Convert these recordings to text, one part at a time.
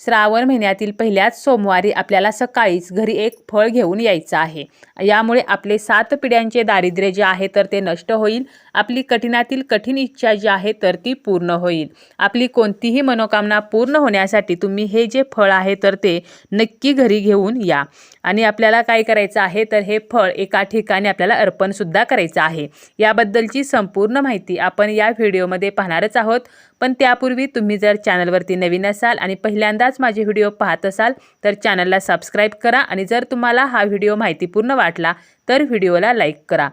श्रावण महिन्यातील पहिल्याच सोमवारी आपल्याला सकाळीच घरी एक फळ घेऊन यायचं आहे. यामुळे आपले सात पिढ्यांचे दारिद्र्य जे आहे तर ते नष्ट होईल. आपली कठीणातील कठीण इच्छा जी आहे तर ती पूर्ण होईल. आपली कोणतीही मनोकामना पूर्ण होण्यासाठी तुम्ही हे जे फळ आहे तर ते नक्की घरी घेऊन या. आणि आपल्याला काय करायचं आहे तर हे फळ एका ठिकाणी आपल्याला अर्पणसुद्धा करायचं आहे. याबद्दलची संपूर्ण माहिती आपण या व्हिडिओमध्ये पाहणारच आहोत. पण त्यापूर्वी तुम्ही जर चॅनलवरती नवीन असाल आणि पहिल्यांदाच माझे व्हिडिओ पाहत असाल तर चॅनलला सबस्क्राईब करा आणि जर तुम्हाला हा व्हिडिओ माहितीपूर्ण वाटला तर व्हिडिओला लाईक करा.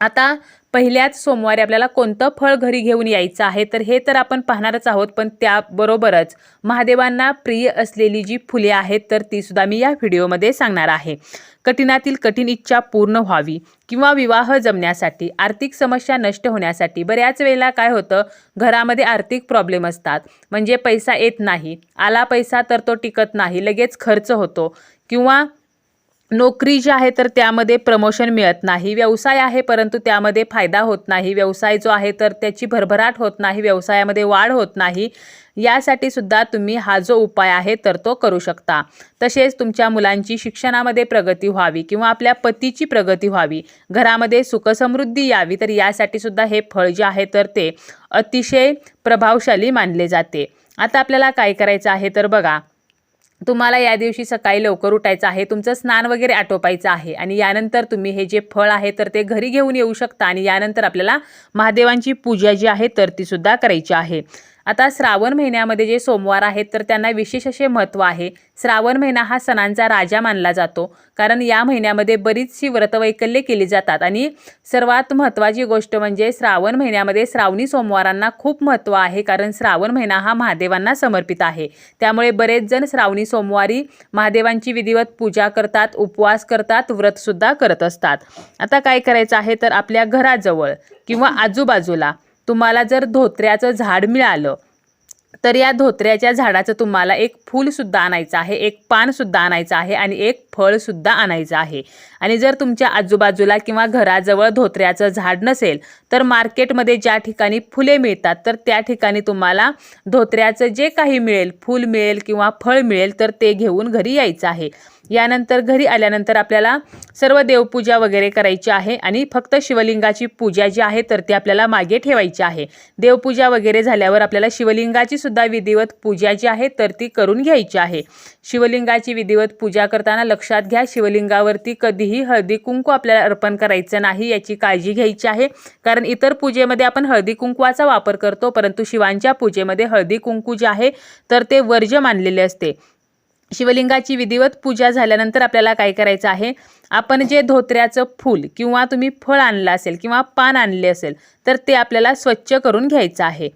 आता पहिल्याच सोमवारी आपल्याला कोणतं फळ घरी घेऊन यायचं आहे तर हे तर आपण पाहणारच आहोत पण त्याबरोबरच महादेवांना प्रिय असलेली जी फुले आहेत तर तीसुद्धा मी या व्हिडिओमध्ये सांगणार आहे. कठीणातील कठीण इच्छा पूर्ण व्हावी किंवा विवाह जमण्यासाठी आर्थिक समस्या नष्ट होण्यासाठी बऱ्याच वेळेला काय होतं घरामध्ये आर्थिक प्रॉब्लेम असतात. म्हणजे पैसा येत नाही आला पैसा तर तो टिकत नाही लगेच खर्च होतो किंवा नोकरी जी आहे तर त्यामध्ये प्रमोशन मिळत नाही. व्यवसाय आहे परंतु त्यामध्ये फायदा होत नाही. व्यवसाय जो आहे तर त्याची भरभराट होत नाही. व्यवसायामध्ये वाढ होत नाही. यासाठी सुद्धा तुम्ही हा जो उपाय आहे तर तो करू शकता. तसेच तुमच्या मुलांची शिक्षणामध्ये प्रगती व्हावी किंवा आपल्या पतीची प्रगती व्हावी. घरामध्ये सुखसमृद्धी यावी तर यासाठी सुद्धा हे फळ जे आहे तर ते अतिशय प्रभावशाली मानले जाते. आता आपल्याला काय करायचं आहे तर बघा. तुम्हाला या दिवशी सकाळी लवकर उठायचं आहे तुमचं स्नान वगैरे आटोपायचं आहे आणि यानंतर तुम्ही हे जे फळ आहे तर ते घरी घेऊन येऊ शकता आणि यानंतर आपल्याला महादेवांची पूजा जी आहे तर ती सुद्धा करायची आहे. आता श्रावण महिन्यामध्ये जे सोमवार आहेत तर त्यांना विशेष असे महत्त्व आहे. श्रावण महिना हा सणांचा राजा मानला जातो. कारण या महिन्यामध्ये बरीचशी व्रतवैकल्ये केली जातात. आणि सर्वात महत्त्वाची गोष्ट म्हणजे श्रावण महिन्यामध्ये श्रावणी सोमवारांना खूप महत्त्व आहे. कारण श्रावण महिना हा महादेवांना समर्पित आहे. त्यामुळे बरेच जण श्रावणी सोमवारी महादेवांची विधिवत पूजा करतात उपवास करतात व्रतसुद्धा करत असतात. आता काय करायचं आहे? तर आपल्या घराजवळ किंवा आजूबाजूला तुम्हाला जर धोत्र्याचं झाड मिळालं तर या धोत्र्याच्या झाडाचं तुम्हाला एक फूलसुद्धा आणायचं आहे एक पानसुद्धा आणायचं आहे आणि एक फळसुद्धा आणायचं आहे. आणि जर तुमच्या आजूबाजूला किंवा घराजवळ धोत्र्याचं झाड नसेल तर मार्केटमध्ये ज्या ठिकाणी फुले मिळतात तर त्या ठिकाणी तुम्हाला धोत्र्याचं जे काही मिळेल फूल मिळेल किंवा फळ मिळेल तर ते घेऊन घरी यायचं आहे. यानंतर घरी आल्यानंतर आपल्याला सर्व देवपूजा वगैरे करायची आहे आणि फक्त शिवलिंगाची पूजा जी आहे तर ती आपल्याला मागे ठेवायची आहे. देवपूजा वगैरे झाल्यावर आपल्याला शिवलिंगाची सुद्धा विधिवत पूजा जी आहे तर ती करून घ्यायची आहे. शिवलिंगाची विधिवत पूजा करताना लक्षात घ्या शिवलिंगावरती कधीही हळदी कुंकू आपल्याला अर्पण करायचं नाही याची काळजी घ्यायची आहे. कारण इतर पूजेमध्ये आपण हळदी कुंकवाचा वापर करतो परंतु शिवांच्या पूजेमध्ये हळदी कुंकू जे आहे तर ते वर्ज्य मानलेले असते. शिवलिंगाची विधिवत पूजा झाल्यानंतर आपल्याला काय करायचं आहे? आपण जे धोत्र्याचं फूल किंवा तुम्ही फळ आणलं असेल किंवा पान आणले असेल तर ते आपल्याला स्वच्छ करून घ्यायचं आहे.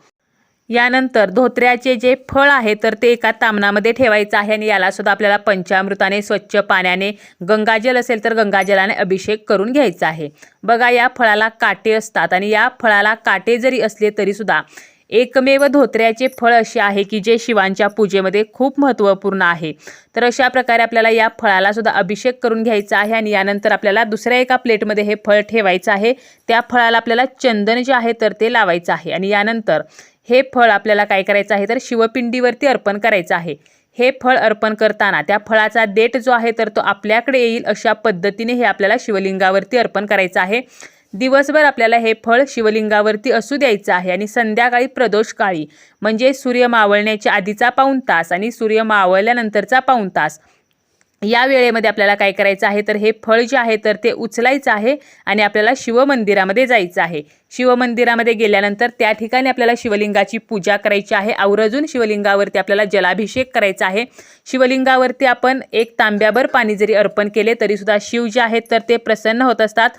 यानंतर धोत्र्याचे जे फळ आहे तर ते एका तामणामध्ये ठेवायचं आहे आणि याला सुद्धा आपल्याला पंचामृताने स्वच्छ पाण्याने गंगाजल असेल तर गंगाजलाने अभिषेक करून घ्यायचा आहे. बघा या फळाला काटे असतात आणि या फळाला काटे जरी असले तरीसुद्धा एकमेव धोत्र्याचे फळ असे आहे की जे शिवांच्या पूजेमध्ये खूप महत्त्वपूर्ण आहे. तर अशा प्रकारे आपल्याला या फळाला सुद्धा अभिषेक करून घ्यायचा आहे आणि यानंतर आपल्याला दुसऱ्या एका प्लेटमध्ये हे फळ ठेवायचं आहे. त्या फळाला आपल्याला चंदन जे आहे तर ते लावायचं आहे आणि यानंतर हे फळ आपल्याला काय करायचं आहे तर शिवपिंडीवरती अर्पण करायचं आहे. हे फळ अर्पण करताना त्या फळाचा देठ जो आहे तर तो आपल्याकडे येईल अशा पद्धतीने हे आपल्याला शिवलिंगावरती अर्पण करायचं आहे. दिवसभर आपल्याला हे फळ शिवलिंगावरती असू द्यायचं आहे आणि संध्याकाळी प्रदोष काळी म्हणजे सूर्य मावळण्याच्या आधीचा पाऊण तास आणि सूर्य मावळल्यानंतरचा पाऊण तास. या वेळेमध्ये आपल्याला काय करायचं आहे? तर हे फळ जे आहे तर ते उचलायचं आहे आणि आपल्याला शिवमंदिरामध्ये जायचं आहे. शिवमंदिरामध्ये गेल्यानंतर त्या ठिकाणी आपल्याला शिवलिंगाची पूजा करायची आहे. आवर्जून शिवलिंगावरती आपल्याला जलाभिषेक करायचा आहे. शिवलिंगावरती आपण एक तांब्याभर पाणी जरी अर्पण केले तरीसुद्धा शिव जे आहेत तर ते प्रसन्न होत असतात.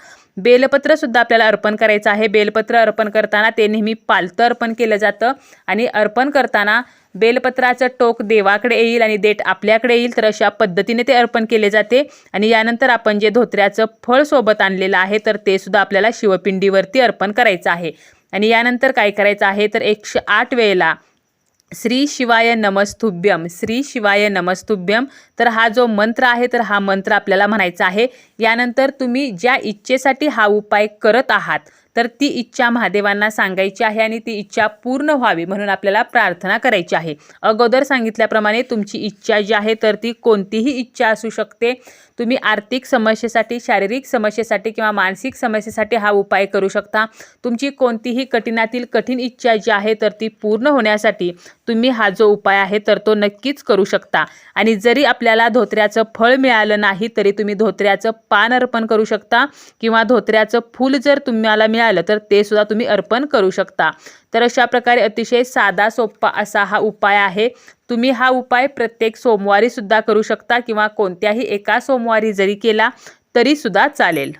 बेलपत्र सुद्धा आपल्याला अर्पण करायचं आहे. बेलपत्र अर्पण करताना ते नेहमी पालतं अर्पण केलं जातं आणि अर्पण करताना बेलपत्राचं टोक देवाकडे येईल आणि देठ आपल्याकडे येईल तर अशा पद्धतीने ते अर्पण केले जाते. आणि यानंतर आपण जे धोत्र्याचं फळ सोबत आणलेलं आहे तर ते सुद्धा आपल्याला शिवपिंडीवरती अर्पण करायचं आहे. आणि यानंतर काय करायचं आहे तर एकशे आठ वेळेला श्री शिवाय नमस्तुभ्यम श्री शिवाय नमस्तुभ्यम. तर हा जो मंत्र आहे तर हा मंत्र आपल्याला म्हणायचा आहे. यानंतर तुम्ही ज्या इच्छेसाठी हा उपाय करत आहात तर ती इच्छा महादेवांना सांगायची आहे आणि ती इच्छा पूर्ण व्हावी म्हणून आपल्याला प्रार्थना करायची आहे. अगोदर सांगितल्याप्रमाणे तुमची इच्छा जी आहे तर ती कोणतीही इच्छा असू शकते. तुम्ही आर्थिक समस्येसाठी शारीरिक समस्येसाठी किंवा मानसिक समस्येसाठी हा उपाय करू शकता. तुमची कोणतीही कठीणातील कठीण इच्छा जी आहे तर ती पूर्ण होण्यासाठी तुम्ही हा जो उपाय आहे तर तो नक्कीच करू शकता. आणि जरी आपल्याला धोत्र्याचं फळ मिळालं नाही तरी तुम्ही धोत्र्याचं पान अर्पण करू शकता किंवा धोत्र्याचं फूल जर तुम्हाला मिळालं तर ते सुद्धा तुम्ही अर्पण करू शकता. तर अशा प्रकारे अतिशय साधा सोपा असा हा उपाय आहे. तुम्ही हा उपाय प्रत्येक सोमवारी सुद्धा करू शकता किंवा कोणत्याही एका सोमवारी जरी केला तरी सुद्धा चालेल.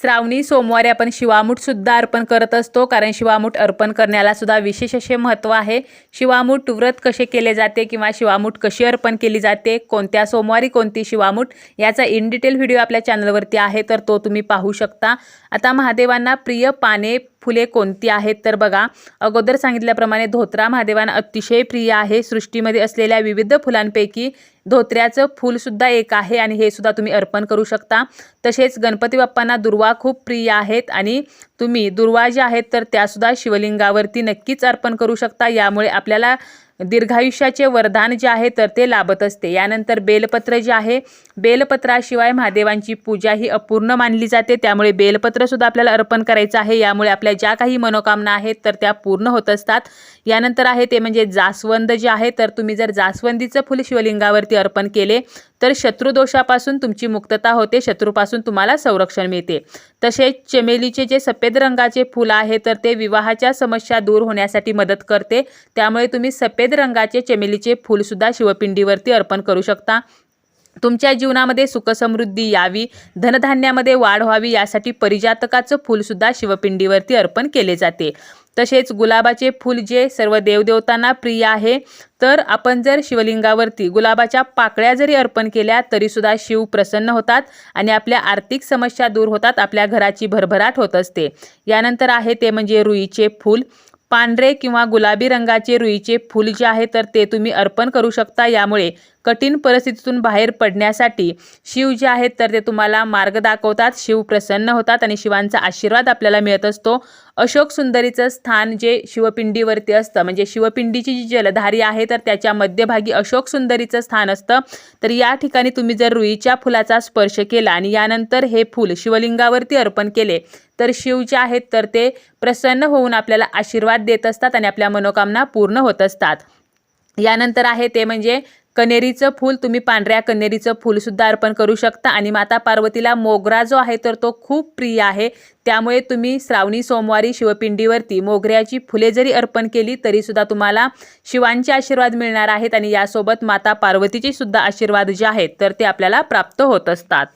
श्रावणी सोमवारी आपण शिवामूठ सुद्धा अर्पण करत असतो कारण शिवामूठ अर्पण करण्याला सुद्धा विशेष असे महत्त्व आहे. शिवामूठ व्रत कसे केले जाते किंवा शिवामूठ कशी अर्पण केली जाते कोणत्या सोमवारी कोणती शिवामूठ याचा इन डिटेल व्हिडिओ आपल्या चॅनलवरती आहे तर तो तुम्ही पाहू शकता. आता महादेवांना प्रिय पाने फुले कोणती आहेत? तर बघा अगोदर सांगितल्याप्रमाणे धोत्रा महादेवांना अतिशय प्रिय आहे. सृष्टीमध्ये असलेल्या विविध फुलांपैकी धोत्र्याचं फूलसुद्धा एक आहे आणि हे सुद्धा तुम्ही अर्पण करू शकता. तसेच गणपती बाप्पांना दुर्वा खूप प्रिय आहेत आणि तुम्ही दुर्वा ज्या आहेत तर त्यासुद्धा शिवलिंगावरती नक्कीच अर्पण करू शकता. यामुळे आपल्याला दीर्घायुष्याचे वरदान जे आहे तर ते लाभत असते. यानंतर बेलपत्र जे आहे बेलपत्राशिवाय महादेवांची पूजा ही अपूर्ण मानली जाते. त्यामुळे बेलपत्रसुद्धा आपल्याला अर्पण करायचं आहे. यामुळे आपल्या ज्या काही मनोकामना आहेत तर त्या पूर्ण होत असतात. यानंतर आहे ते म्हणजे जास्वंद जे आहे तर तुम्ही जर जास्वंदीचं फुल शिवलिंगावरती अर्पण केले तर शत्रुदोषापासून तुमची मुक्तता होते शत्रूपासून तुम्हाला संरक्षण मिळते. तसेच चमेलीचे जे सफेद रंगाचे फूल आहे तर ते विवाहाच्या समस्या दूर होण्यासाठी मदत करते. त्यामुळे तुम्ही सफेद रंगाचे चमेलीचे फूलसुद्धा शिवपिंडीवरती अर्पण करू शकता. तुमच्या जीवनामध्ये सुखसमृद्धी यावी धनधान्यामध्ये वाढ व्हावी यासाठी परिजातकाचं फूलसुद्धा शिवपिंडीवरती अर्पण केले जाते. तसेच गुलाबाचे फूल जे सर्व देवदेवतांना प्रिय आहे तर आपण जर शिवलिंगावरती गुलाबाच्या पाकळ्या जरी अर्पण केल्या तरीसुद्धा शिव प्रसन्न होतात आणि आपल्या आर्थिक समस्या दूर होतात आपल्या घराची भरभराट होत असते. यानंतर आहे ते म्हणजे रुईचे फूल. पांढरे किंवा गुलाबी रंगाचे रुईचे फूल जे आहे तर ते तुम्ही अर्पण करू शकता. यामुळे कठीण परिस्थितीतून बाहेर पडण्यासाठी शिव जे आहेत तर ते तुम्हाला मार्ग दाखवतात. शिव प्रसन्न होतात आणि शिवांचा आशीर्वाद आपल्याला मिळत असतो. अशोक सुंदरीचं स्थान जे शिवपिंडीवरती असतं म्हणजे शिवपिंडीची जी जलधारी आहे तर त्याच्या मध्यभागी अशोक सुंदरीचं स्थान असतं. तर या ठिकाणी तुम्ही जर रुईच्या फुलाचा स्पर्श केला आणि यानंतर हे फूल शिवलिंगावरती अर्पण केले तर शिव जे आहेत तर ते प्रसन्न होऊन आपल्याला आशीर्वाद देत असतात आणि आपल्या मनोकामना पूर्ण होत असतात. यानंतर आहे ते म्हणजे कनेरीचं फूल तुम्ही पांढऱ्या कनेरीचं फूलसुद्धा अर्पण करू शकता. आणि माता पार्वतीला मोगरा जो आहे तर तो खूप प्रिय आहे. त्यामुळे तुम्ही श्रावणी सोमवारी शिवपिंडीवरती मोगऱ्याची फुले जरी अर्पण केली तरीसुद्धा तुम्हाला शिवांचे आशीर्वाद मिळणार आहेत. आणि यासोबत माता पार्वतीचे सुद्धा आशीर्वाद जे आहेत तर ते आपल्याला प्राप्त होत असतात.